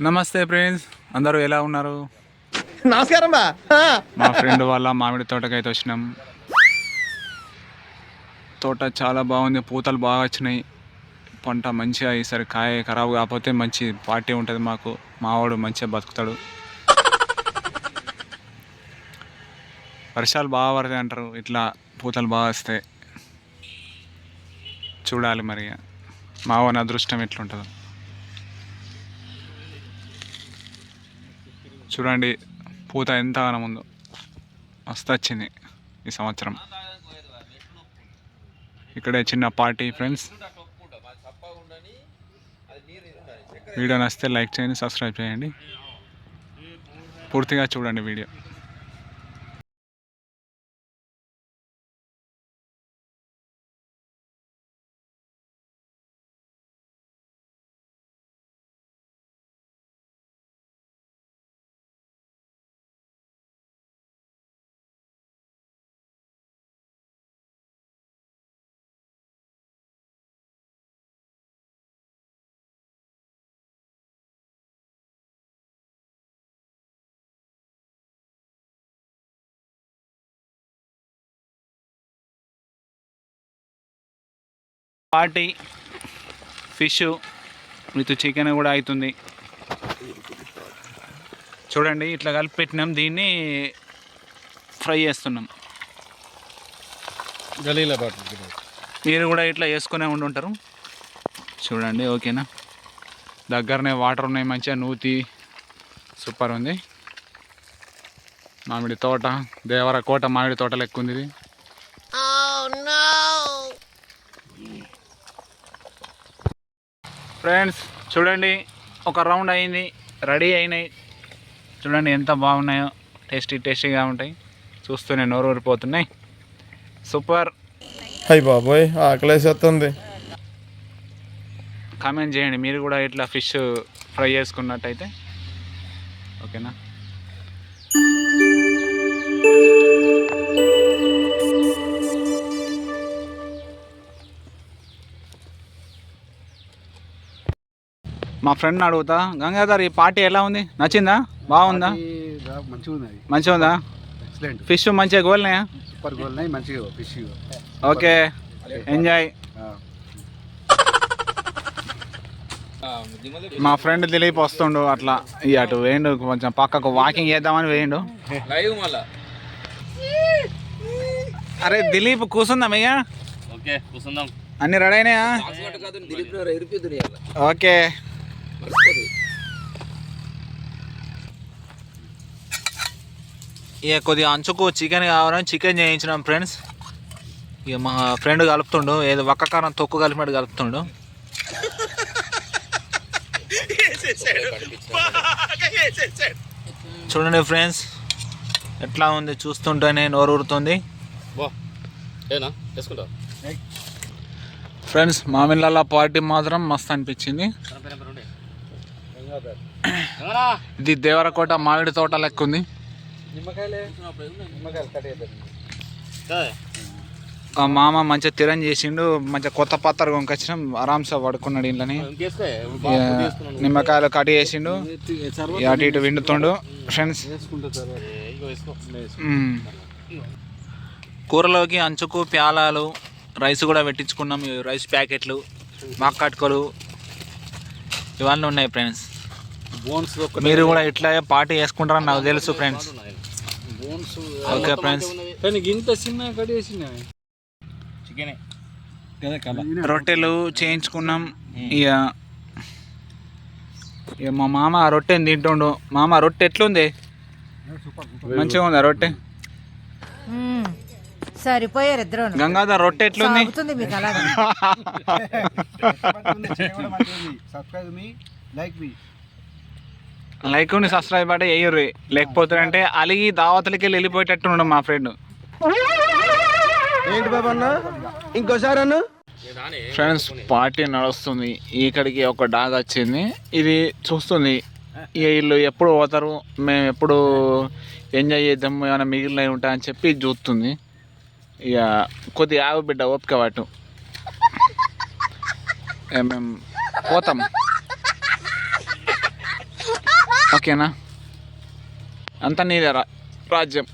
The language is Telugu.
నమస్తే ఫ్రెండ్స్. అందరూ ఎలా ఉన్నారు? నమస్కారం బా. మా ఫ్రెండ్ వాళ్ళ మామిడి తోటకి అయితే వచ్చినాం. తోట చాలా బాగుంది పూతలు బాగా వచ్చినాయి. పంట మంచిగా ఈసారి కాయ ఖరాబ్ కాకపోతే మంచి పార్టీ ఉంటుంది మాకు. మావాడు మంచిగా బతుకుతాడు. వర్షాలు బాగా పడతాయి అంటారు ఇట్లా పూతలు బాగా వస్తాయి చూడాలి మరి మావాని అదృష్టం ఎట్లుంటుందో. చూడండి పూత ఎంత గానం ఉందో. మస్తు వచ్చింది ఈ సంవత్సరం. ఇక్కడే చిన్న పార్టీ ఫ్రెండ్స్. వీడియో నచ్చితే లైక్ చేయండి సబ్స్క్రైబ్ చేయండి. పూర్తిగా చూడండి video. Party fish with chicken కూడా అవుతుంది చూడండి ఇట్లా కలిపి పెట్టినాం దీన్ని ఫ్రై చేస్తున్నాం. మీరు కూడా ఇట్లా వేసుకునే ఉండి ఉంటారు చూడండి ఓకేనా? దగ్గరనే వాటర్ ఉన్నాయి మంచిగా నూతి సూపర్ ఉంది. మామిడి తోట దేవర కోట మామిడి తోట లెక్క ఉంది ఇది. ఫ్రెండ్స్ చూడండి ఒక రౌండ్ అయింది రెడీ అయినాయి. చూడండి ఎంత బాగున్నాయో. టేస్టీ టేస్టీగా ఉంటాయి. చూస్తూనే నోరు ఊరిపోతున్నాయి. సూపర్. అయ్యి బాబోయ్ ఆకలేసేస్తుంది కామెంట్ చేయండి మీరు కూడా ఇట్లా ఫిష్ ఫ్రై చేసుకున్నట్టయితే. ఓకేనా? మా ఫ్రెండ్ అడుగుతా గంగాధర్ ఈ పార్టీ ఎలా ఉంది? నచ్చిందా? బాగుందా? మంచిగా మంచిగా ఉందా ఎక్సలెంట్ ఫిష్ మంచిగా గోల్నాయా? సూపర్ గోల్ ఉన్నాయి మంచిగా ఫిష్ ఓకే ఎంజాయ్. మా ఫ్రెండ్ దిలీప్ వస్తుండు అట్లా ఇక అటు వేయండు కొంచెం పక్కకు వాకింగ్ చేద్దామని వేయండు. అరే దిలీప్ కూర్చుందాం ఇక ఓకే కూర్చుందాం అన్ని రెడీ అయినాయా? ఓకే. ఇక కొద్దిగా అంచుకు చికెన్ కావాలని చికెన్ చేయించినాం ఫ్రెండ్స్. ఇక మా ఫ్రెండ్ కలుపుతుండు ఏదో ఒక్క కారం తొక్కు కలిపినట్టు కలుపుతుండు. చూడండి ఫ్రెండ్స్ ఎట్లా ఉంది చూస్తుంటేనే నోరు ఊరుతుంది. ఫ్రెండ్స్ మామిళ్ళ పార్టీ మాత్రం మస్తు అనిపించింది. ఇది దేవరకోట మామిడి తోట లెక్క ఉంది ఆ మామ మంచిగా తిరం చేసిండు మంచిగా కొత్త పత్తరు కొనుకొచ్చినాం ఆరామ్సే పడుకున్నాడు ఇంట్లోని. నిమ్మకాయలు కట్ చేసిండు. అటు ఇటు విండుతుండు ఫ్రెండ్స్. కూరలోకి అంచుకు ప్యాలాలు రైస్ కూడా పెట్టించుకున్నాం. ఈ రైస్ ప్యాకెట్లు మాక్కట్టుకలు ఇవన్నీ ఉన్నాయి ఫ్రెండ్స్. బోన్స్ మీరు కూడా ఇట్లా పార్టీ చేసుకుంటారని నాకు తెలుసు ఫ్రెండ్స్ బోన్స్ ఓకే ఫ్రెండ్స్ కానీ ఇంత చిన్న కట్ చేసిన చికెనే. రొట్టెలు చేయించుకున్నాం. ఇక ఇక మా మామ ఆ రొట్టెని తింటుండు. మామ రొట్టె ఎట్లుంది? మంచిగా ఉందా రొట్టె. సరిపోయారు ఇద్దరు గంగాధర్ రొట్టె ఎట్లుంది? మీకు అలాగే. సబ్స్క్రైబ్ మీ లైక్ మీ. లైక్ ఉండి సబ్స్క్రైబ్ అంటే వేయర్రి లేకపోతే అంటే అలిగి దావతలకి వెళ్ళి వెళ్ళిపోయేటట్టు మా ఫ్రెండ్ ఏంటి బాబు అన్న? ఇంకోసారి అన్న? ఫ్రెండ్స్ పార్టీ నడుస్తుంది. ఇక్కడికి ఒక డాగ్ వచ్చింది. ఇది చూస్తుంది. ఇక వీళ్ళు ఎప్పుడు పోతారు? మేము ఎప్పుడు ఎంజాయ్ చేద్దాం? ఏమైనా మిగిలినవి ఉంటాయని చెప్పి ఇది చూస్తుంది. ఇక కొద్దిగా ఆగు బిడ్డ ఓపిక పట్టు. ఇక మేము పోతాం. ఓకేనా? అంతా నీదే రా రాజ్యం.